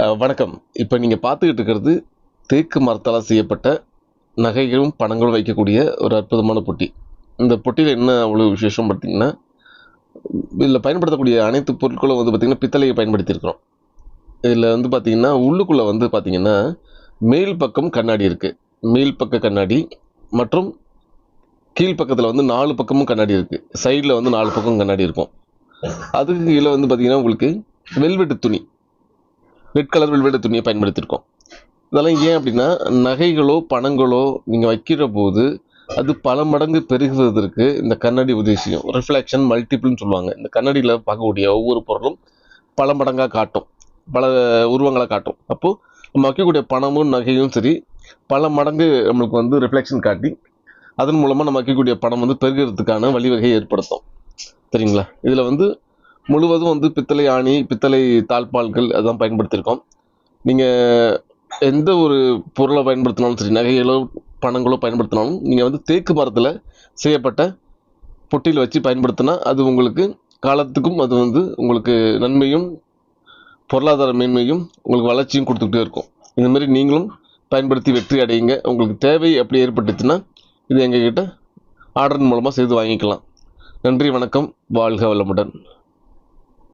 வணக்கம். இப்போ நீங்கள் பார்த்துக்கிட்டு இருக்கிறது தேக்கு மரத்தால் செய்யப்பட்ட நகைகளும் பணங்களும் வைக்கக்கூடிய ஒரு அற்புதமான பொட்டி. இந்த பொட்டியில் என்ன அவ்வளோ விசேஷம் பார்த்தீங்கன்னா இதில் பயன்படுத்தக்கூடிய அனைத்து பொருட்களும் வந்து பார்த்திங்கன்னா பித்தளையை பயன்படுத்தியிருக்கிறோம். இதில் வந்து பார்த்திங்கன்னா உள்ளுக்குள்ளே வந்து பார்த்திங்கன்னா மேல் பக்கம் கண்ணாடி இருக்குது மேல் பக்க கண்ணாடி மற்றும் கீழ் பக்கத்தில் வந்து நாலு பக்கமும் கண்ணாடி இருக்குது சைடில் வந்து நாலு பக்கம் கண்ணாடி இருக்கும். அதுக்கு கீழே வந்து பார்த்திங்கன்னா உங்களுக்கு வெல்வெட்டு துணி. ரெட் கலர் வெல்வெட் துணியை பயன்படுத்தியிருக்கோம். இதெல்லாம் ஏன் அப்படின்னா நகைகளோ பணங்களோ நீங்கள் வைக்கிற போது அது பல மடங்கு பெருகுவதற்கு இந்த கண்ணாடி உதவி செய்யும். ரிஃப்ளெக்ஷன் மல்டிபிள்னு சொல்லுவாங்க. இந்த கண்ணாடியில் பார்க்கக்கூடிய ஒவ்வொரு பொருளும் பல மடங்காக காட்டும். பல உருவங்களை காட்டும். அப்போது நம்ம வைக்கக்கூடிய பணமும் நகையும் சரி பல மடங்கு நம்மளுக்கு வந்து ரிஃப்ளெக்ஷன் காட்டி அதன் மூலமாக நம்ம வைக்கக்கூடிய பணம் வந்து பெருகிறதுக்கான வழிவகையை ஏற்படுத்தும். சரிங்களா? இதில் வந்து முழுவதும் வந்து பித்தளை ஆணி பித்தளை தாழ்பால்கள் அதான் பயன்படுத்தியிருக்கோம். நீங்கள் எந்த ஒரு பொருளை பயன்படுத்தினாலும் சரி நகைகளோ பணங்களோ பயன்படுத்தினாலும் நீங்கள் வந்து தேக்கு மரத்தில் செய்யப்பட்ட பொட்டியில் வச்சு பயன்படுத்தினா அது உங்களுக்கு காலத்துக்கும் அது வந்து உங்களுக்கு நன்மையும் பொருளாதார மேன்மையும் உங்களுக்கு வளர்ச்சியும் கொடுத்துக்கிட்டே இருக்கும். இந்த மாதிரி நீங்களும் பயன்படுத்தி வெற்றி அடையுங்க. உங்களுக்கு தேவை அப்படி ஏற்பட்டுச்சுன்னா இது எங்ககிட்ட ஆர்டர் மூலமாக செய்து வாங்கிக்கலாம். நன்றி வணக்கம். வாழ்க வளமுடன்.